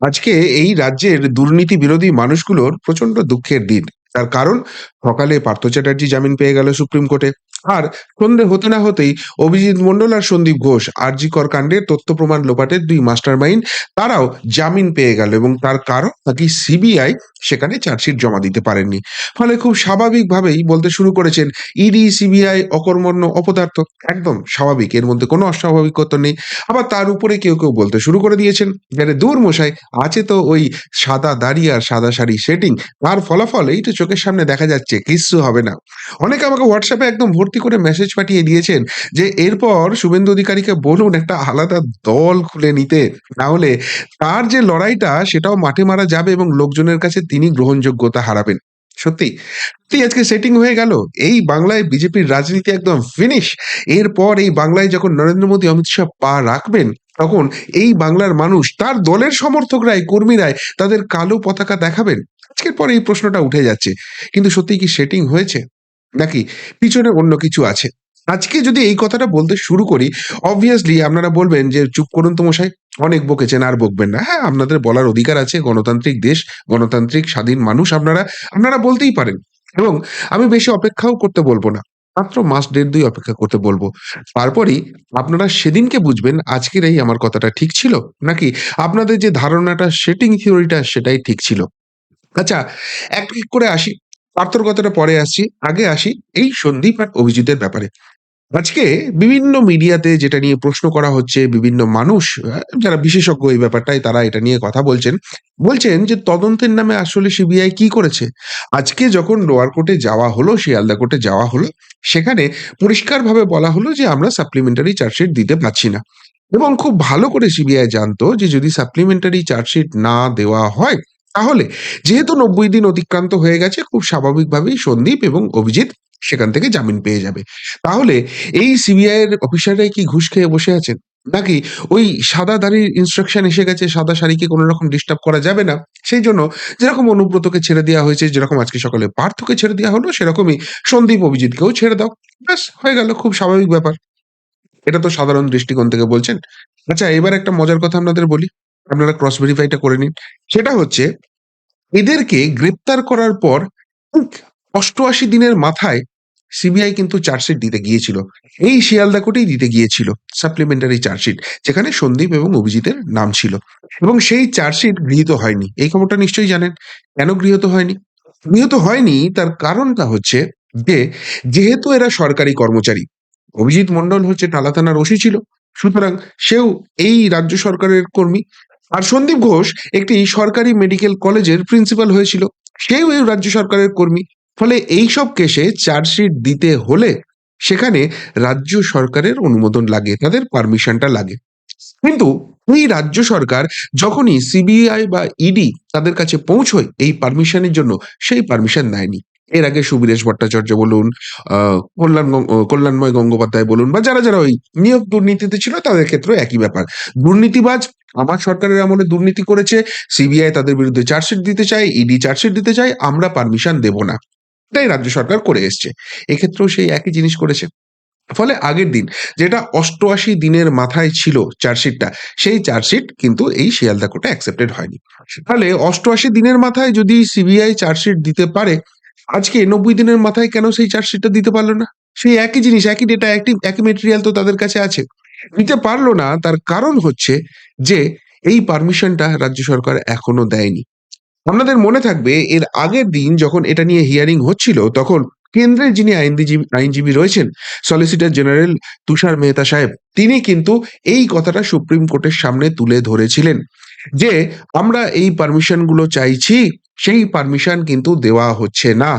আজকে এই রাজ্যের দুর্নীতি বিরোধী মানুষগুলোর প্রচণ্ড দুঃখের দিন। তার কারণ, সকালে পার্থ চ্যাটার্জি জামিন পেয়ে গেল সুপ্রিম কোর্টে। আর সন্ধে হতে না হতেই অভিজিৎ মন্ডল আর সন্দীপ ঘোষ, আরজি কর কাণ্ডের তথ্য প্রমাণ লোপাটের দুই মাস্টার মাইন্ড তারাও জামিন পেয়ে গেল এবং তার কারণ নাকি সিবিআই সেখানে চার্জশিট জমা দিতে পারেননি। ফলে খুব স্বাভাবিকভাবেই বলতে শুরু করেছেন, ইডি, সিবিআই, অকর্মণ্য, অপদার্থ, একদম স্বাভাবিক, এর মধ্যে কোনো অস্বাভাবিকতা নেই। আবার তার উপরে কেউ কেউ বলতে শুরু করে দিয়েছেন যে দূর মশাই, আছে তো ওই সাদা দাড়ি আর সাদা শাড়ি সেটিং তার ফলাফল এই তো চোখের সামনে দেখা যাচ্ছে, কিচ্ছু হবে না। অনেকে আমাকে হোয়াটসঅ্যাপে একদম ভর্তি করে মেসেজ পাঠিয়ে দিয়েছেন যে, এরপর শুভেন্দু অধিকারীকে বলুন একটা আলাদা দল খুলে নিতে। না হলে তার যে লড়াইটা, সেটাও মাঠে মারা যাবে এবং লোকজনের কাছে তিনি গ্রহণযোগ্যতা হারাবেন। সত্যি? সত্যি, আজকে সেটিং হয়ে গেল। এই বাংলায় বিজেপির রাজনীতি একদম ফিনিশ এরপর এই বাংলায় যখন নরেন্দ্র মোদী, অমিত শাহ পা রাখবেন, তখন এই বাংলার মানুষ, তার দলের সমর্থকরাই, কর্মীরাই, তাদের কালো পতাকা দেখাবেন। আজকের পর এই প্রশ্নটা উঠে যাচ্ছে। কিন্তু সত্যি কি সেটিং হয়েছে? নাকি পিছনে অন্য কিছু আছে? আজকে যদি এই কথাটা বলতে শুরু করি অবভিয়াসলি আপনারা বলবেন যে, চুপ করুন তো মশাই, অনেক বকেছেন, আর বকবেন না। হ্যাঁ আপনাদের বলার অধিকার আছে, গণতান্ত্রিক দেশ, গণতান্ত্রিক স্বাধীন মানুষ আপনারা আপনারা বলতেই পারেন। এবং আমি বেশি অপেক্ষাও করতে বলব না, মাত্র মাস দেড় দুই অপেক্ষা করতে বলব। তারপরই আপনারা সেদিনকে বুঝবেন আজকের এই আমার কথাটা ঠিক ছিল? নাকি আপনাদের যে ধারণাটা সেটিং থিওরিটা সেটাই ঠিক ছিল? আচ্ছা এক করে আসি। পার্থর পরে আসছি আগে আসি এই সন্দীপ আর অভিজিতের ব্যাপারে। আজকে বিভিন্ন মিডিয়াতে যেটা নিয়ে প্রশ্ন করা হচ্ছে, বিভিন্ন মানুষ, যারা বিশেষজ্ঞ এই ব্যাপারটাই তারা এটা নিয়ে কথা বলছেন বলছেন যে তদন্তের নামে আসলে সিবিআই কি করেছে? আজকে যখন লোয়ার কোর্টে যাওয়া হলো, শিয়ালদা কোর্টে যাওয়া হলো, সেখানে পরিষ্কারভাবে বলা হলো যে আমরা সাপ্লিমেন্টারি চার্জশিট দিতে পারছি না। এবং খুব ভালো করে সিবিআই জানতো যে যদি সাপ্লিমেন্টারি চার্জশিট না দেওয়া হয় তাহলে যেহেতু নব্বই দিন অতিক্রান্ত হয়ে গেছে, খুব স্বাভাবিকভাবেই সন্দীপ এবং অভিজিৎ সেখান থেকে জামিন পেয়ে যাবে। তাহলে এই সিবিআই এর অফিসাররাই কি ঘুষ খেয়ে বসে আছেন? নাকি ওই সাদা দাড়ির ইনস্ট্রাকশন এসে গেছে, সাদা শাড়িকে কোনো রকম ডিস্টার্ব করা যাবে না? সেই জন্য যেরকম অনুব্রতকে ছেড়ে দেওয়া হয়েছে, যেরকম আজকে সকালে পার্থকে ছেড়ে দেওয়া হলো, সেরকমই সন্দীপ অভিজিৎকেও ছেড়ে দাও। ব্যাস, হয়ে গেল, খুব স্বাভাবিক ব্যাপার। এটা তো সাধারণ দৃষ্টিকোণ থেকে বলছেন। আচ্ছা এবার একটা মজার কথা আপনাদের বলি। আপনারা ক্রস ভেরিফাইটা করে নিন। সেটা হচ্ছে, এদেরকে গ্রেপ্তার করার পর অষ্টআশি দিনের মাথায় সিবিআই কিন্তু চার্জশিট দিতে গিয়েছিল। এই শিয়ালদা কোর্টেই দিতে গিয়েছিল সাপ্লিমেন্টারি চার্জশিট যেখানে সন্দীপ এবং অভিজিতের নাম ছিল। এবং সেই চার্জশিট গৃহীত হয়নি। এই খবরটা নিশ্চয়ই জানেন। কেন গৃহীত হয়নি? গৃহীত হয়নি, তার কারণটা হচ্ছে যে, যেহেতু এরা সরকারি কর্মচারী, অভিজিৎ মন্ডল হচ্ছে টালা থানার ওসি ছিল। সুতরাং সেও এই রাজ্য সরকারের কর্মী। আর সন্দীপ ঘোষ একটি সরকারি মেডিকেল কলেজের প্রিন্সিপাল হয়েছিল। সেও এই রাজ্য সরকারের কর্মী। ফলে এই সব কেসে চার্জশিট দিতে হলে সেখানে রাজ্য সরকারের অনুমোদন লাগে, তাদের পারমিশনটা লাগে। কিন্তু এই রাজ্য সরকার যখনই সিবিআই বা ইডি তাদের কাছে পৌঁছয় এই পারমিশনের জন্য, সেই পারমিশন দেয়নি এর আগে সুবীরেশ ভট্টাচার্য বলুন কল্যাণ কল্যাণময় গঙ্গোপাধ্যায় বলুন, বা যারা যারা ওই নিয়োগ দুর্নীতিতে ছিল তাদের ক্ষেত্রে একই ব্যাপার। দুর্নীতিবাজ আমার সরকারের আমলে দুর্নীতি করেছে সিবিআই তাদের বিরুদ্ধে চার্জশিট দিতে চায় ইডি চার্জশিট দিতে চায়, আমরা পারমিশন দেব না। এটাই রাজ্য সরকার করে এসছে। এক্ষেত্রেও সেই একই জিনিস করেছে। ফলে আগের দিন যেটা অষ্টআশি দিনের মাথায় ছিল চার্জশিটটা সেই চার্জশিট কিন্তু এই শিয়ালদা কোর্টে অ্যাকসেপ্টেড হয়নি। তাহলে অষ্টআশি দিনের মাথায় যদি সিবিআই চার্জশিট দিতে পারে, আজকে নব্বই দিনের মাথায় কেন সেই চার্জশিটটা দিতে পারল না? সেই একই জিনিস, একই ডেটা একই একই মেটেরিয়াল তো তাদের কাছে আছে। দিতে পারল না, তার কারণ হচ্ছে যে এই পারমিশনটা রাজ্য সরকার এখনও দেয়নি। আপনাদের মনে থাকবে, এর আগের দিন যখন এটা নিয়ে হিয়ারিং হচ্ছিল, তখন কেন্দ্রের যিনি আইনজীবী আইনজীবী রয়েছেন সলিসিটর জেনারেল তুষার মেহতা সাহেব, তিনি কিন্তু এই কথাটা সুপ্রিম কোর্টের সামনে তুলে ধরেছিলেন যে, আমরা এই পারমিশনগুলো চাইছি, সেই পারমিশন কিন্তু দেওয়া হচ্ছে না।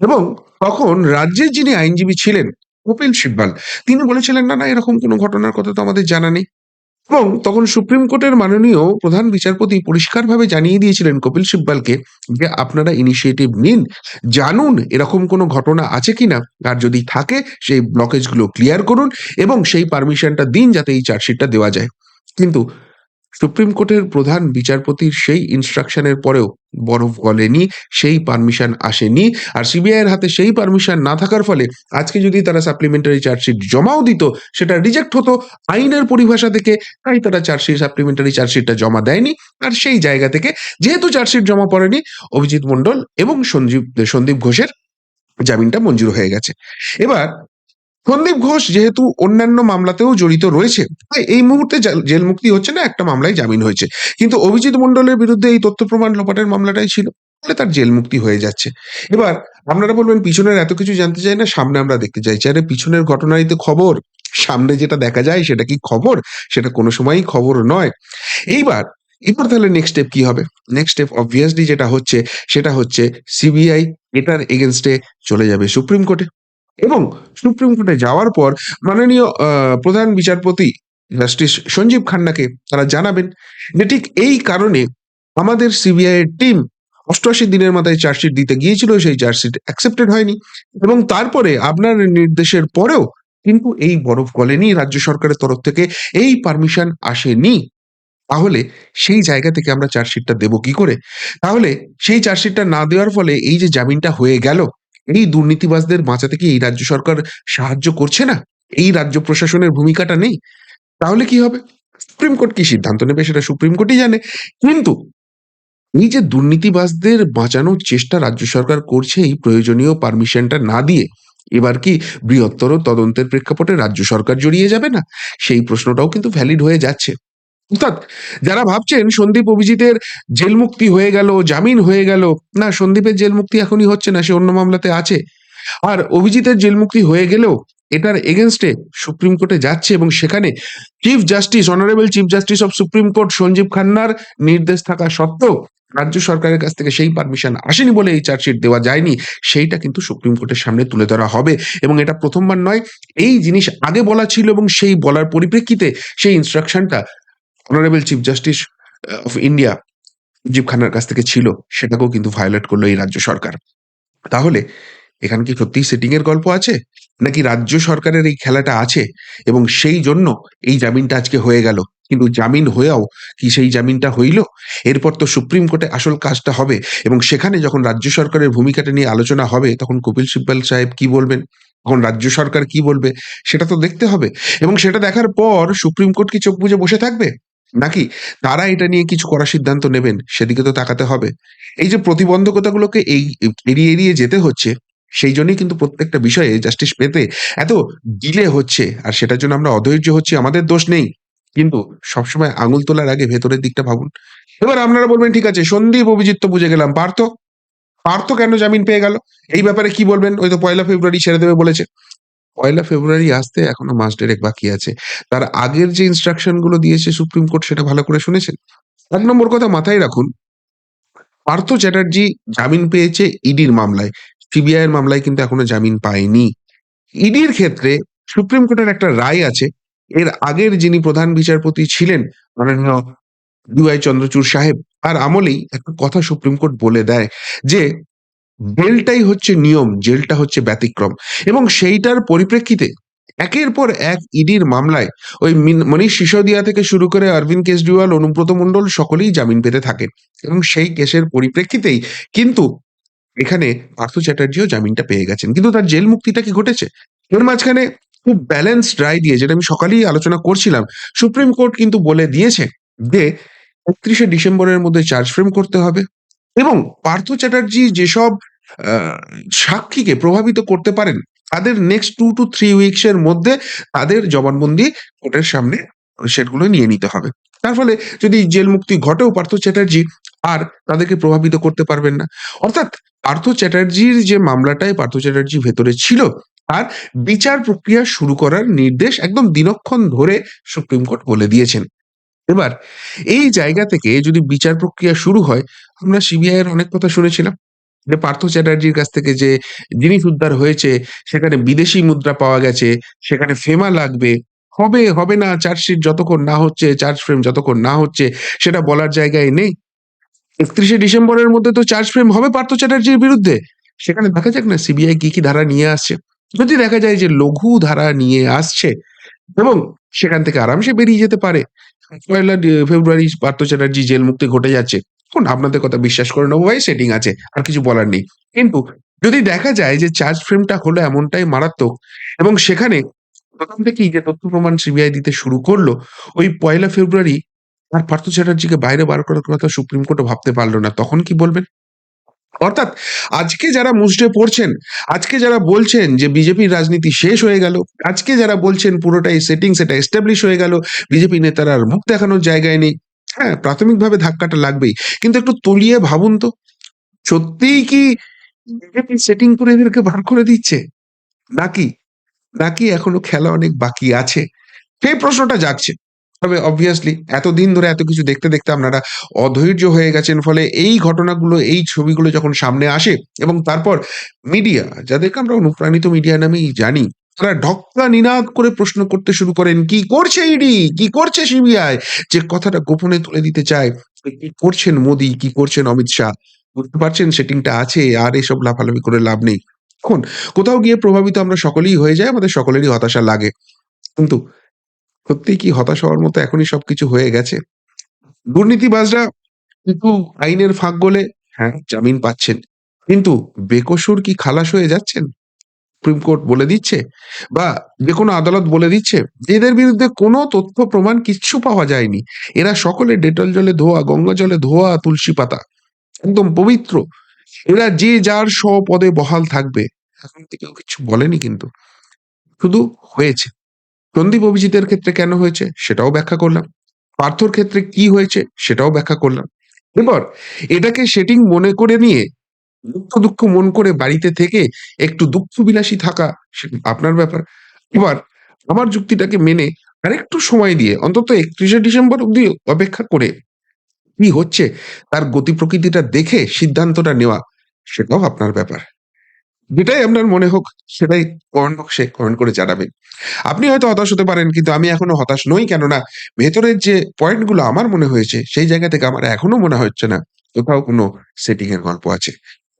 এবং তখন রাজ্যের যিনি আইনজীবী ছিলেন কপিল সিব্বাল। তিনি বলেছিলেন, না না, এরকম কোনো ঘটনার কথা তো আমাদের জানা নেই। এবং তখন সুপ্রিম কোর্টের মাননীয় প্রধান বিচারপতি পরিষ্কারভাবে জানিয়ে দিয়েছিলেন কপিল সিব্বালকে যে, আপনারা ইনিশিয়েটিভ নিন, জানুন এরকম কোনো ঘটনা আছে কিনা। আর যদি থাকে, সেই ব্লকেজগুলো ক্লিয়ার করুন এবং সেই পারমিশনটা দিন যাতে এই চার্জশিটটা দেওয়া যায়। কিন্তু সুপ্রিম কোর্টের প্রধান বিচারপতির সেই ইনস্ট্রাকশনের পরেও বরফ গলেনি, সেই পারমিশন আসেনি। আর সিবিআই এর হাতে সেই পারমিশন না থাকার ফলে আজকে যদি তারা সাপ্লিমেন্টারি চার্জশিট জমাও দিত, সেটা রিজেক্ট হতো, আইনের পরিভাষা থেকে তাই তারা চার্জশিট সাপ্লিমেন্টারি চার্জশিটটা জমা দেয়নি। আর সেই জায়গা থেকে যেহেতু চার্জশিট জমা পড়েনি, অভিজিৎ মন্ডল এবং সঞ্জীব, সন্দীপ ঘোষের জামিনটা মঞ্জুর হয়ে গেছে। এবার সন্দীপ ঘোষ যেহেতু অন্যান্য মামলাতেও জড়িত রয়েছে, তাই এই মুহূর্তে জেল- মুক্তি হচ্ছে না, একটা মামলায় জামিন হয়েছে। কিন্তু অভিজিৎ মন্ডলের বিরুদ্ধে এই তথ্য প্রমাণ লোপাটের মামলাটাই ছিল তার জেল মুক্তি হয়ে যাচ্ছে। এবার আপনারা বলবেন, পিছনের এত কিছু জানতে চাই না, সামনে আমরা দেখতে চাইছি। আরে, পিছনের ঘটনারই তো খবর। সামনে যেটা দেখা যায়, সেটা কি খবর? সেটা কোনো সময়ই খবর নয়। এইবার, এবার তাহলে নেক্সট স্টেপ কি হবে? নেক্সট স্টেপ অবভিয়াসলি যেটা হচ্ছে, সেটা হচ্ছে সিবিআই এটার এগেনস্টে চলে যাবে সুপ্রিম কোর্টে এবং সুপ্রিম কোর্টে যাওয়ার পর মাননীয় প্রধান বিচারপতি জাস্টিস সঞ্জীব খান্নাকে তারা জানাবেন যে ঠিক এই কারণে আমাদের সিবিআই এর টিম অষ্টআশি দিনের মাথায় চার্জশিট দিতে গিয়েছিল, সেই চার্জশিট অ্যাকসেপ্টেড হয়নি এবং তারপরে আপনার নির্দেশের পরেও কিন্তু এই বরফ গলেনি, রাজ্য সরকারের তরফ থেকে এই পারমিশন আসেনি। তাহলে সেই জায়গা থেকে আমরা চার্জশিটটা দেবো কি করে? তাহলে সেই চার্জশিটটা না দেওয়ার ফলে এই যে জামিনটা হয়ে গেল এই দুর্নীতিবাজদের বাঁচাতে কি এই রাজ্য সরকার সাহায্য করছে না? এই রাজ্য প্রশাসনের ভূমিকাটা নেই? তাহলে কি হবে? সুপ্রিম কোর্ট কি সিদ্ধান্ত নেবে সেটা সুপ্রিম কোর্টই জানে। কিন্তু এই যে দুর্নীতিবাজদের বাঁচানোর চেষ্টা রাজ্য সরকার করছে এই প্রয়োজনীয় পারমিশনটা না দিয়ে, এবার কি বৃহত্তর তদন্তের প্রেক্ষাপটে রাজ্য সরকার জড়িয়ে যাবে না? সেই প্রশ্নটাও কিন্তু ভ্যালিড হয়ে যাচ্ছে। অর্থাৎ যারা ভাবছেন সন্দীপ অভিজিতের জেল মুক্তি হয়ে গেল, জামিন হয়ে গেল, না, সন্দীপের জেল মুক্তি এখনই হচ্ছে না, সে অন্য মামলাতে আছে। আর অভিজিতের জেল মুক্তি হয়ে গেলেও এটার এগেনস্টে সুপ্রিম কোর্টে যাচ্ছে এবং সেখানে chief justice, honourable chief justice of supreme court Sanjiv খান্নার নির্দেশ থাকা সত্ত্বেও রাজ্য সরকারের কাছ থেকে সেই পারমিশন আসেনি বলে এই চার্জশিট দেওয়া যায়নি। সেইটা কিন্তু সুপ্রিম কোর্টের সামনে তুলে ধরা হবে এবং এটা প্রথমবার নয়, এই জিনিস আগে বলা ছিল এবং সেই বলার পরিপ্রেক্ষিতে সেই ইনস্ট্রাকশনটা honourable chief justice of India Rajiv খান্নার কাছ থেকে ছিল, সেটাকেও কিন্তু ভায়োলেট করল এই রাজ্য সরকার। তাহলে, এখানে কি সত্যিই সেটিং এর গল্প আছে? নাকি রাজ্য সরকারের এই খেলাটা আছে? এবং সেই জন্য এই জামিনটা আজকে হয়ে গেল। কিন্তু জামিন হয়েও কি সেই জামিনটা হইল? এরপর তো সুপ্রিম কোর্টে আসল কাজটা হবে। এবং সেখানে যখন রাজ্য সরকারের ভূমিকাটা নিয়ে আলোচনা হবে, তখন কপিল সিব্বল সাহেব কি বলবেন? তখন রাজ্য সরকার কি বলবে? সেটা তো দেখতে হবে। এবং সেটা দেখার পর সুপ্রিম কোর্ট কি চোখ বুজে বসে থাকবে? নাকি তারা এটা নিয়ে কিছু করার সিদ্ধান্ত নেবেন? সেদিকে তো তাকাতে হবে। এই যে প্রতিবন্ধকতাগুলোকে এই, এড়িয়ে এড়িয়ে যেতে হচ্ছে, সেই জন্যই কিন্তু প্রত্যেকটা বিষয়ে জাস্টিস পেতে এত ডিলে হচ্ছে, আর সেটার জন্য আমরা অধৈর্য হচ্ছি, আমাদের দোষ নেই। কিন্তু সবসময় আঙুল তোলার আগে ভেতরের দিকটা ভাবুন। এবার আপনারা বলবেন, ঠিক আছে, সন্দীপ অভিজিৎ তো বুঝে গেলাম, পার্থ? পার্থ কেন জামিন পেয়ে গেল? এই ব্যাপারে কি বলবেন? ওই তো পয়লা ফেব্রুয়ারি ছেড়ে দেবে বলেছে। পয়লা ফেব্রুয়ারি আসতে এখনও মাস ডেরেক বাকি আছে। তার আগের যে ইনস্ট্রাকশনগুলো দিয়েছে সুপ্রিম কোর্ট সেটা ভালো করে শুনেছেন? এক নম্বর কথা মাথায় রাখুন, পার্থ চ্যাটার্জি জামিন পেয়েছে ইডির মামলায়। সিবিআই এর মামলায় কিন্তু এখনও জামিন পায়নি। ইডির ক্ষেত্রে সুপ্রিম কোর্টের একটা রায় আছে, এর আগের যিনি প্রধান বিচারপতি ছিলেন মাননীয় ডিওয়াই চন্দ্রচূড় সাহেব আর আমলেই একটা কথা সুপ্রিম কোর্ট বলে দেয় যে জেলটাই হচ্ছে নিয়ম, জেলটা হচ্ছে ব্যতিক্রম। এবং সেইটার পরিপ্রেক্ষিতে একের পর এক ইডির মামলায় ওই মিন- মনীষ সিসোদিয়া থেকে শুরু করে অরবিন্দ কেজরিওয়াল, অনুব্রত মণ্ডল সকলেই জামিন পেতে থাকেন এবং সেই কেসের পরিপ্রেক্ষিতেই কিন্তু এখানে পার্থ চ্যাটার্জিও জামিনটা পেয়ে গেছেন। কিন্তু তার জেল মুক্তিটা কি ঘটেছে? এর মাঝখানে খুব ব্যালেন্সড রায় দিয়ে যেটা আমি সকালেই আলোচনা করছিলাম। সুপ্রিম কোর্ট কিন্তু বলে দিয়েছে যে একত্রিশে ডিসেম্বরের মধ্যে চার্জ ফ্রেম করতে হবে। এবং পার্থ চ্যাটার্জি যেসব সাক্ষীকে প্রভাবিত করতে পারেন, তাদের next two two three weeks এর মধ্যে তাদের জবানবন্দি কোর্টের সামনে সেগুলো নিয়ে নিতে হবে। তার ফলে যদি জেল মুক্তি ঘটেও পার্থ চ্যাটার্জি, আর তাদেরকে প্রভাবিত করতে পারবেন না। অর্থাৎ পার্থ চ্যাটার্জির যে মামলাটায় পার্থ চ্যাটার্জি ভেতরে ছিল আর বিচার প্রক্রিয়া শুরু করার নির্দেশ একদম দিনক্ষণ ধরে সুপ্রিম কোর্ট বলে দিয়েছেন। এবার, এই জায়গা থেকে যদি বিচার প্রক্রিয়া শুরু হয় আমরা সিবিআই এর অনেক কথা শুনেছিলাম। যে পার্থ চ্যাটার্জির কাছ থেকে যে জিনিস উদ্ধার হয়েছে, সেখানে বিদেশি মুদ্রা পাওয়া গেছে, সেখানে ফেমা লাগবে। হবে হবে না, চার্জশিট যতক্ষণ না হচ্ছে, চার্জ ফ্রেম যতক্ষণ না হচ্ছে, সেটা বলার জায়গায় নেই। একত্রিশে ডিসেম্বরের মধ্যে তো চার্জ ফ্রেম হবে পার্থ চ্যাটার্জির বিরুদ্ধে। সেখানে দেখা যাক না সিবিআই কি কি ধারা নিয়ে আসছে। যদি দেখা যায় যে লঘু ধারা নিয়ে আসছে, এবং সেখান থেকে আরামসে বেরিয়ে যেতে পারে। পয়লা ফেব্রুয়ারি পার্থ চ্যাটার্জি জেল মুক্তি ঘটে যাচ্ছে। এখন আপনাদের কথা বিশ্বাস করে নেব ভাই সেটিং আছে। আর কিছু বলার নেই। কিন্তু যদি দেখা যায় যে চার্জ ফ্রেমটা হলো এমনটাই মারাত্মক এবং সেখানে প্রথম থেকেই যে তথ্য প্রমাণ সিবিআই দিতে শুরু করল, ওই পয়লা ফেব্রুয়ারি আর পার্থ চ্যাটার্জিকে বাইরে বার করার কথা সুপ্রিম কোর্টও ভাবতে পারল না। তখন কি বলবেন? অর্থাৎ আজকে যারা মুষড়ে পড়ছেন, আজকে যারা বলছেন যে বিজেপির রাজনীতি শেষ হয়ে গেল, আজকে যারা বলছেন পুরোটাই সেটিং সেটা এস্টাবলিশ হয়ে গেল, বিজেপি নেতারা আর মুখ দেখানোর জায়গায় নেই। হ্যাঁ, প্রাথমিকভাবে ধাক্কাটা লাগবেই। কিন্তু একটু তলিয়ে ভাবুন তো, সত্যিই কি বিজেপি সেটিং করে এদেরকে বার করে দিচ্ছে? নাকি, নাকি এখনও খেলা অনেক বাকি আছে? সেই প্রশ্নটা জাগছে। তবে অবভিয়াসলি এতদিন ধরে এত কিছু দেখতে, দেখতে আপনারা অধৈর্য হয়ে গেছেন ফলে এই ঘটনাগুলো, এই ছবিগুলো যখন সামনে আসে এবং তারপর মিডিয়া যাদেরকে আমরা অনুপ্রাণিত মিডিয়া নামেই জানি, তারা ঢক্কা নিনাদ করে প্রশ্ন করতে শুরু করেন, "কি করছে ইডি? কি করছে সিবিআই?" যে কথাটা গোপনে তুলে দিতে চায়, কি করছেন মোদি? কি করছেন অমিত শাহ? বুঝতে পারছেন সেটিংটা আছে আর এসব লাফালাফি করে লাভ নেই। এখন কোথাও গিয়ে প্রভাবিত আমরা সকলেই হয়ে যাই, আমাদের সকলেরই হতাশা লাগে। কিন্তু সত্যিই কি হতাশ হওয়ার মতো এখনই সবকিছু হয়ে গেছে? দুর্নীতিবাজরা কিন্তু আইনের ফাঁক গলে হ্যাঁ, জামিন পাচ্ছেন। কিন্তু বেকসুর কি খালাস হয়ে যাচ্ছেন? সুপ্রিম কোর্ট বলে দিচ্ছে বা যে কোনো আদালত বলে দিচ্ছে এদের বিরুদ্ধে কোনো তথ্য প্রমাণ কিচ্ছু পাওয়া যায়নি। এরা সকলে ডেটল জলে ধোয়া, গঙ্গা জলে ধোয়া তুলসী পাতা। একদম পবিত্র। এরা যে যার স্বপদে বহাল থাকবে। এখন তো কেউ কিচ্ছু বলেনি কিন্তু। শুধু হয়েছে। সন্দীপ অভিজিতের ক্ষেত্রে কেন হয়েছে সেটাও ব্যাখ্যা করলাম। পার্থর ক্ষেত্রে কি হয়েছে সেটাও ব্যাখ্যা করলাম। এবার এটাকে সেটিং মনে করে নিয়ে দুঃখ, দুঃখ মন করে বাড়িতে থেকে একটু দুঃখ বিলাসী থাকা আপনার ব্যাপার। এবার আমার যুক্তিটাকে মেনে আরেকটু সময় দিয়ে অন্তত ৩১শে ডিসেম্বর অব্দি অপেক্ষা করে কি হচ্ছে তার গতি প্রকৃতিটা দেখে সিদ্ধান্তটা নেওয়া সেটাও আপনার ব্যাপার। যেটাই আপনার মনে হোক সেটাই কমেন্ট বক্সে কমেন্ট করে জানাবেন। আপনি হয়তো হতাশ হতে পারেন কিন্তু আমি এখনও হতাশ নই কেননা ভেতরের যে পয়েন্টগুলো আমার মনে হয়েছে সেই জায়গা থেকে আমার এখনও মনে হচ্ছে না কোথাও কোনো সেটিং এর গল্প আছে।